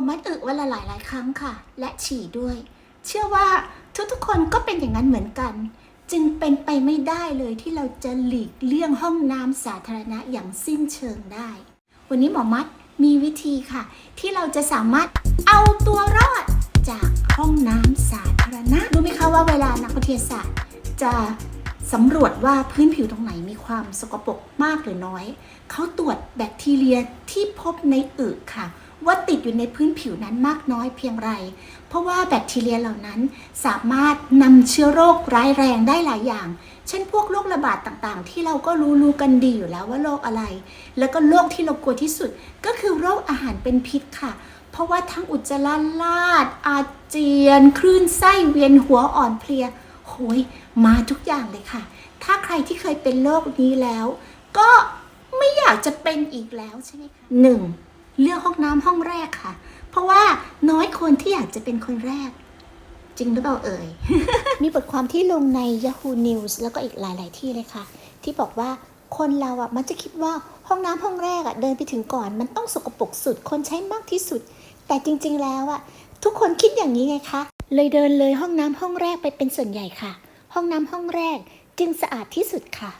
มมัดอึวันละหลายหลายครั้งค่ะ และฉี่ด้วย เชื่อว่าทุกๆคนก็เป็นอย่างนั้นเหมือนกัน จึงเป็นไปไม่ได้เลยที่เราจะหลีกเลี่ยงห้องน้ำสาธารณะอย่างสิ้นเชิงได้ วันนี้หมอมัดมีวิธีค่ะ ที่เราจะสามารถเอาตัวรอดจากห้องน้ำสาธารณะรู้ไหมคะว่าเวลานักวิทยาศาสตร์ จะสำรวจว่าพื้นผิวตรงไหนมีความสกปรกมากหรือน้อย เขาตรวจแบคทีเรียที่พบในอึค่ะ ว่าติดอยู่ในพื้นผิวนั้นมากน้อยเพียงไร เพราะว่าแบคทีเรียเหล่านั้นสามารถนำเชื้อโรคร้ายแรงได้หลายอย่าง เช่นพวกโรคระบาดต่างๆ ที่เราก็รู้รู้กันดีอยู่แล้วว่าโรคอะไร แล้วก็โรคที่เรากลัวที่สุด ก็คือโรคอาหารเป็นพิษค่ะ เพราะว่าทั้งอุจจาระลาด อาเจียน คลื่นไส้เวียนหัวอ่อนเพลียโหยมาทุกอย่างเลยค่ะ ถ้าใครที่เคยเป็นโรคนี้แล้ว ก็ไม่อยากจะเป็นอีกแล้วใช่ไหมคะหนึ่ง เลือกห้องน้ำห้องแรกค่ะ เพราะว่าน้อยคนที่อยากจะเป็นคนแรก จริงหรือเปล่าเอ่ย มีบทความที่ลงใน Yahoo News แล้วก็อีกหลาย ๆ ที่เลยค่ะ ที่บอกว่าคนเราอะมันจะคิดว่าห้องน้ำห้องแรกอะเดินไปถึงก่อน มันต้องสกปรกสุดคนใช้มากที่สุด แต่จริง ๆ แล้วอะทุกคนคิดอย่างนี้ไงคะเลยเดินเลยห้องน้ำห้องแรกไปเป็นส่วนใหญ่ค่ะ ห้องน้ำห้องแรกจึงสะอาดที่สุดค่ะ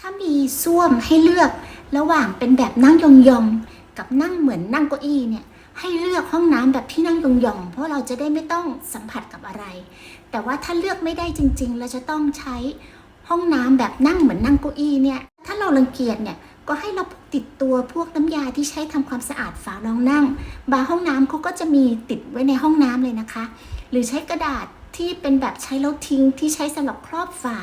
ถ้ามีส้วมให้เลือกระหว่างเป็นแบบนั่งยองๆ กับนั่งเหมือนนั่งเก้าอี้เนี่ยให้เลือกห้องน้ำแบบที่นั่งยองๆ เพราะเราจะได้ไม่ต้องสัมผัสกับอะไร แต่ว่าถ้าเลือกไม่ได้จริง ๆ เราจะต้องใช้ห้องน้ำแบบนั่งเหมือนนั่งเก้าอี้เนี่ย ถ้าเรารังเกียจเนี่ยก็ให้เราพกติดตัวพวกน้ำยาที่ใช้ทำความสะอาดฝารองนั่ง บาร์ห้องน้ำเขาก็จะมีติดไว้ในห้องน้ำเลยนะคะ หรือใช้กระดาษที่เป็นแบบใช้แล้วทิ้งที่ใช้สำหรับครอบฝา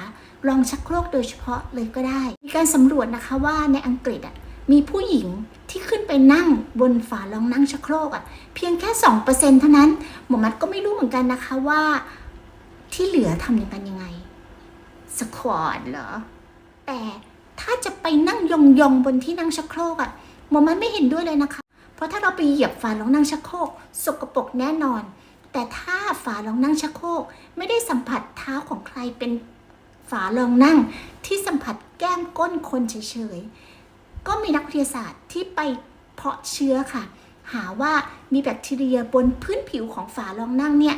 รองชักโครกโดยเฉพาะเลยก็ได้ มีการสำรวจนะคะว่าในอังกฤษอะ มีผู้หญิงที่ขึ้นไปนั่งบนฝารองนั่งชักโครกอะเพียงแค่2%เปอร์เซ็นเท่านั้น หมอมัดก็ไม่รู้เหมือนกันนะคะว่า ที่เหลือทำอย่างกันยังไงสควอตเหรอ แต่ถ้าจะไปนั่งยองๆบนที่นั่งชักโครกอะหมอมัดไม่เห็นด้วยเลยนะคะ เพราะถ้าเราไปเหยียบฝารองนั่งชักโครกสกปรกแน่นอน แต่ถ้าฝารองนั่งชักโครกไม่ได้สัมผัสเท้าของใครเป็นฝารองนั่งที่สัมผัสแก้มก้นคนเฉยๆ ก็มีนักวิทยาศาสตร์ที่ไปเพาะเชื้อค่ะ หาว่ามีแบคทีเรียบนพื้นผิวของฝารองนั่งเนี่ย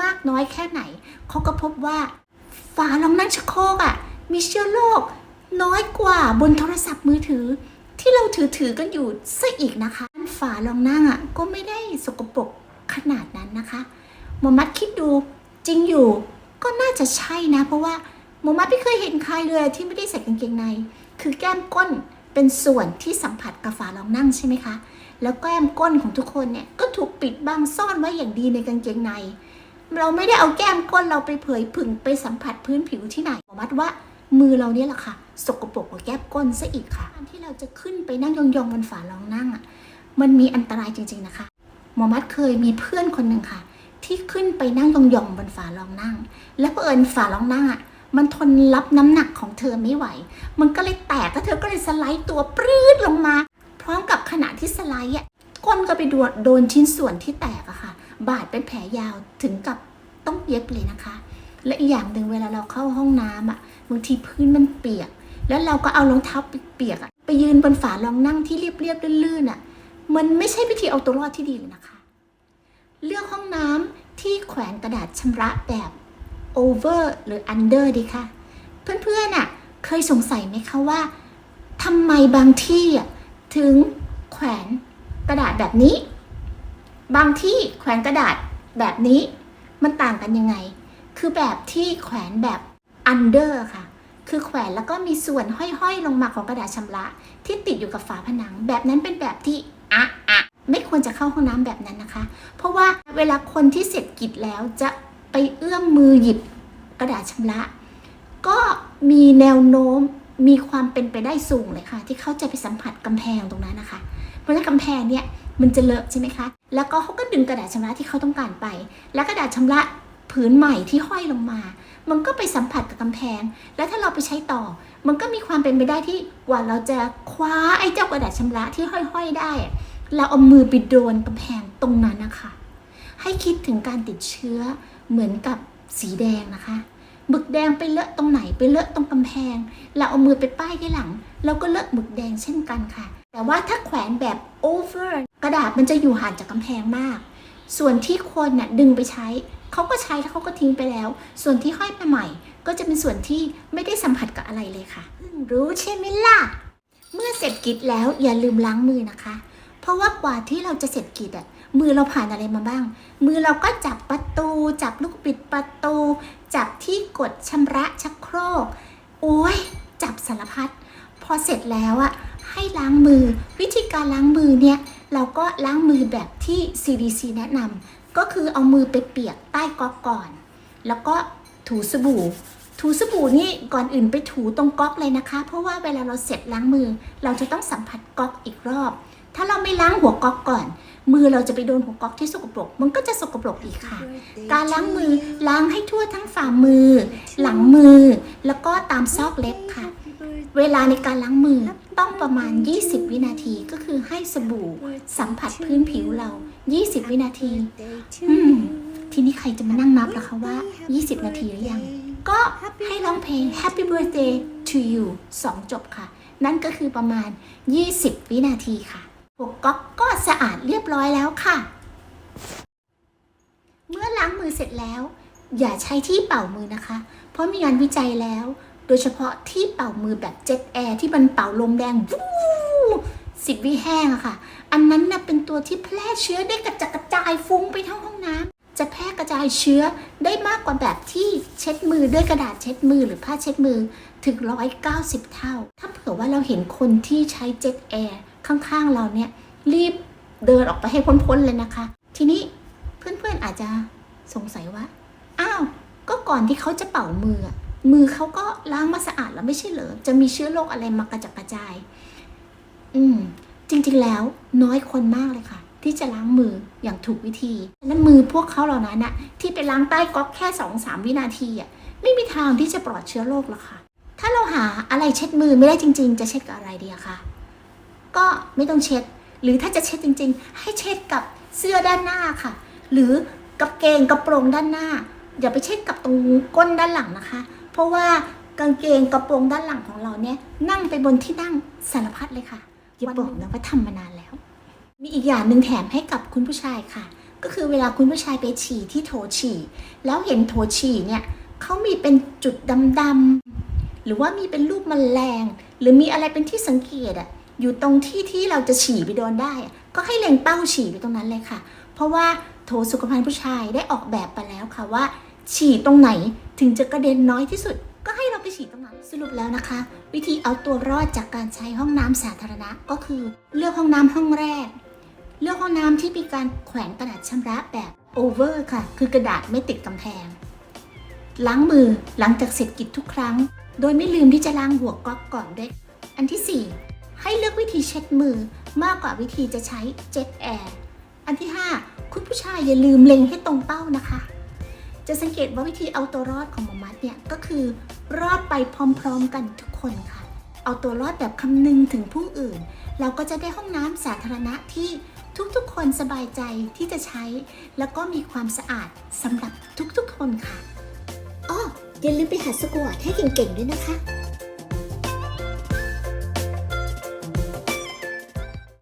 มากน้อยแค่ไหน เขาก็พบว่าฝารองนั่งชักโครกอะมีเชื้อโรคน้อยกว่าบนโทรศัพท์มือถือ ที่เราถือถือกันอยู่ซะอีกนะคะ ฝารองนั่งอะก็ไม่ได้สกปรกขนาดนั้นนะคะหมอมัดคิดดูจริงอยู่ก็น่าจะใช่นะ เพราะว่าหมอมัดไม่เคยเห็นใครเลยที่ไม่ได้ใส่กางเกงใน คือแก้มก้น เป็นส่วนที่สัมผัสกับฝารองนั่งใช่ไหมคะ แล้วแก้มก้นของทุกคนเนี่ยก็ถูกปิดบังซ่อนไว้อย่างดีในกางเกงใน เราไม่ได้เอาแก้มก้นเราไปเผยผึ่งไปสัมผัสพื้นผิวที่ไหนหมอมัดว่ามือเราเนี่ยแหละค่ะ สกปรกกว่าแก้มก้นซะอีกค่ะการที่เราจะขึ้นไปนั่งยองๆบนฝารองนั่งอะ มันมีอันตรายจริง ๆนะคะ หมอมัดเคยมีเพื่อนคนหนึ่งค่ะ ที่ขึ้นไปนั่งยองๆบนฝารองนั่ง และเอิญฝารองนั่งอะ มันทนรับน้ำหนักของเธอไม่ไหว มันก็เลยแตกแล้วเธอก็เลยสไลด์ตัวปรื้ดลงมา พร้อมกับขณะที่สไลด์อะก้นก็ไปโดนโดนชิ้นส่วนที่แตกอะค่ะ บาดเป็นแผลยาวถึงกับต้องเย็บเลยนะคะ และอีกอย่างหนึ่งเวลาเราเข้าห้องน้ำอะบางทีพื้นมันเปียก แล้วเราก็เอารองเท้าเปียกๆอะไปยืนบนฝารองนั่งที่เรียบๆลื่นๆอะมันไม่ใช่วิธีเอาตัวรอดที่ดีเลยนะคะ เลือกห้องน้ำที่แขวนกระดาษชำระแบบ over หรือ under ดีค่ะเพื่อนๆน่ะเคยสงสัยไหมคะว่าทำไมบางที่อะถึงแขวนกระดาษแบบนี้ บางที่แขวนกระดาษแบบนี้มันต่างกันยังไง คือแบบที่แขวนแบบ under ค่ะ คือแขวนแล้วก็มีส่วนห้อยๆ ลงมาของกระดาษชำระ ที่ติดอยู่กับฝาผนัง แบบนั้นเป็นแบบที่อะอะไม่ควรจะเข้าห้องน้ำแบบนั้นนะคะ เพราะว่าเวลาคนที่เสร็จกิจแล้วจะ ไปเอื้อมมือหยิบกระดาษชำระ ก็มีแนวโน้มมีความเป็นไปได้สูงเลยค่ะ ที่เขาจะไปสัมผัสกำแพงตรงนั้นนะคะ เพราะฉะนั้นกำแพงเนี่ยมันจะเลอะใช่ไหมคะ แล้วก็เขาก็ดึงกระดาษชำระที่เขาต้องการไป แล้วกระดาษชำระผืนใหม่ที่ห้อยลงมา มันก็ไปสัมผัสกับกำแพง แล้วถ้าเราไปใช้ต่อ มันก็มีความเป็นไปได้ที่กว่าเราจะคว้าไอ้เจ้ากระดาษชำระที่ห้อยๆได้ เราเอามือไปโดนกำแพงตรงนั้นนะคะ ให้คิดถึงการติดเชื้อ เหมือนกับสีแดงนะคะหมึกแดงไปเลอะตรงไหนไปเลอะตรงกำแพง เราเอามือไปป้ายที่หลังเราก็เลอะหมึกแดงเช่นกันค่ะ แต่ว่าถ้าแขวนแบบ over กระดาษมันจะอยู่ห่างจากกำแพงมาก ส่วนที่คนน่ะดึงไปใช้เขาก็ใช้แล้วเขาก็ทิ้งไปแล้ว ส่วนที่ห้อยมาใหม่ ก็จะเป็นส่วนที่ไม่ได้สัมผัสกับอะไรเลยค่ะรู้ใช่ไหมล่ะเมื่อเสร็จกิจแล้วอย่าลืมล้างมือนะคะ เพราะว่ากว่าที่เราจะเสร็จกิจอะ มือเราผ่านอะไรมาบ้าง มือเราก็จับประตู จับลูกปิดประตู จับที่กดชำระชักโครก โอ้ย จับสารพัด พอเสร็จแล้วอะให้ล้างมือ วิธีการล้างมือเนี่ยเราก็ล้างมือแบบที่ CDC แนะนำก็คือเอามือไปเปียกใต้ก๊อกก่อน แล้วก็ถูสบู่ ถูสบู่นี่ก่อนอื่นไปถูตรงก๊อกเลยนะคะ เพราะว่าเวลาเราเสร็จล้างมือ เราจะต้องสัมผัสก๊อกอีกรอบ ถ้าเราไม่ล้างหัวก๊อกก่อน มือเราจะไปโดนหัวก๊อกที่สกปรก มันก็จะสกปรกอีกค่ะ การล้างมือล้างให้ทั่วทั้งฝ่ามือ หลังมือ แล้วก็ตามซอกเล็บค่ะ เวลาในการล้างมือต้องประมาณ 20 วินาทีก็คือให้สบู่สัมผัสพื้นผิวเรา 20 วินาทีอืมทีนี้ใครจะมานั่งนับล่ะคะว่า 20 นาทีหรือยัง ก็ให้ร้องเพลง Happy Birthday to you 2 จบค่ะ นั่นก็คือประมาณ 20 วินาทีค่ะ หัวก๊อกก็สะอาดเรียบร้อยแล้วค่ะ เมื่อล้างมือเสร็จแล้ว อย่าใช้ที่เป่ามือนะคะ เพราะมีงานวิจัยแล้ว โดยเฉพาะที่เป่ามือแบบเจ็ตแอร์ที่มันเป่าลมแรงวูสิบวิแห้งอะค่ะ อันนั้นนะเป็นตัวที่แพร่เชื้อได้กระจัดกระจายฟุ้งไปทั้งห้องน้ำจะแพร่กระจายเชื้อได้มากกว่าแบบที่เช็ดมือด้วยกระดาษเช็ดมือหรือผ้าเช็ดมือถึง 190 เท่า ถ้าเผื่อว่าเราเห็นคนที่ใช้เจ็ตแอร์ ข้างๆเราเนี่ยรีบเดินออกไปให้พ้นๆเลยนะคะ ทีนี้เพื่อนๆอาจจะสงสัยว่า อ้าว ก็ก่อนที่เขาจะเป่ามือ มือเขาก็ล้างมาสะอาดแล้วไม่ใช่เหรอ จะมีเชื้อโรคอะไรมากระจัดกระจาย อืม จริงๆแล้วน้อยคนมากเลยค่ะ ที่จะล้างมืออย่างถูกวิธี และมือพวกเขาเหล่านั้นน่ะที่ไปล้างใต้ก๊อกแค่สองสามวินาทีอะ ไม่มีทางที่จะปลอดเชื้อโรคหรอกค่ะ ถ้าเราหาอะไรเช็ดมือไม่ได้จริง ๆ จะเช็ดกับอะไรดีอะคะ ก็ไม่ต้องเช็ด หรือถ้าจะเช็ดจริง ๆ ให้เช็ดกับเสื้อด้านหน้าค่ะ หรือกับเกงกระโปรงด้านหน้า อย่าไปเช็ดกับตรงก้นด้านหลังนะคะ เพราะว่ากางเกงกระโปรงด้านหลังของเราเนี่ยนั่งไปบนที่นั่งสารพัดเลยค่ะอย่าบอกนะว่าทำมานานแล้ว มีอีกอย่างหนึ่งแถมให้กับคุณผู้ชายค่ะ ก็คือเวลาคุณผู้ชายไปฉี่ที่โถฉี่ แล้วเห็นโถฉี่เนี่ยเขามีเป็นจุดดำๆหรือว่ามีเป็นรูปแมลง หรือมีอะไรเป็นที่สังเกตอะ อยู่ตรงที่ที่เราจะฉี่ไปโดนได้ ก็ให้เล็งเป้าฉี่ไปตรงนั้นเลยค่ะ เพราะว่าโถสุขภัณฑ์ผู้ชายได้ออกแบบไปแล้วค่ะว่า ฉี่ตรงไหนถึงจะกระเด็นน้อยที่สุด ก็ให้เราไปฉี่ตรงนั้น สรุปแล้วนะคะ วิธีเอาตัวรอดจากการใช้ห้องน้ำสาธารณะก็คือ เลือกห้องน้ำห้องแรก เลือกห้องน้ำที่มีการแขวนกระดาษชำระแบบโอเวอร์ค่ะ คือกระดาษไม่ติดกำแพงล้างมือหลังจากเสร็จกิจทุกครั้ง โดยไม่ลืมที่จะล้างหัวก๊อกก่อนด้วย อันที่ 4 ธีเช็ดมือมากกว่าวิธีจะใช้เจ็ตแอร์อันที่ 5 คุณผู้ชายอย่าลืมเล็งให้ตรงเป้านะคะ จะสังเกตว่าวิธีเอาตัวรอดของหมอมัดเนี่ยก็คือรอดไปพร้อมๆกันทุกคนค่ะ เอาตัวรอดแบบคำนึงถึงผู้อื่น เราก็จะได้ห้องน้ำสาธารณะที่ทุกๆ คนสบายใจที่จะใช้ แล้วก็มีความสะอาดสำหรับทุกๆ คนค่ะอ้ออย่าลืมไปหัดสกวอตให้เก่งๆด้วยนะคะ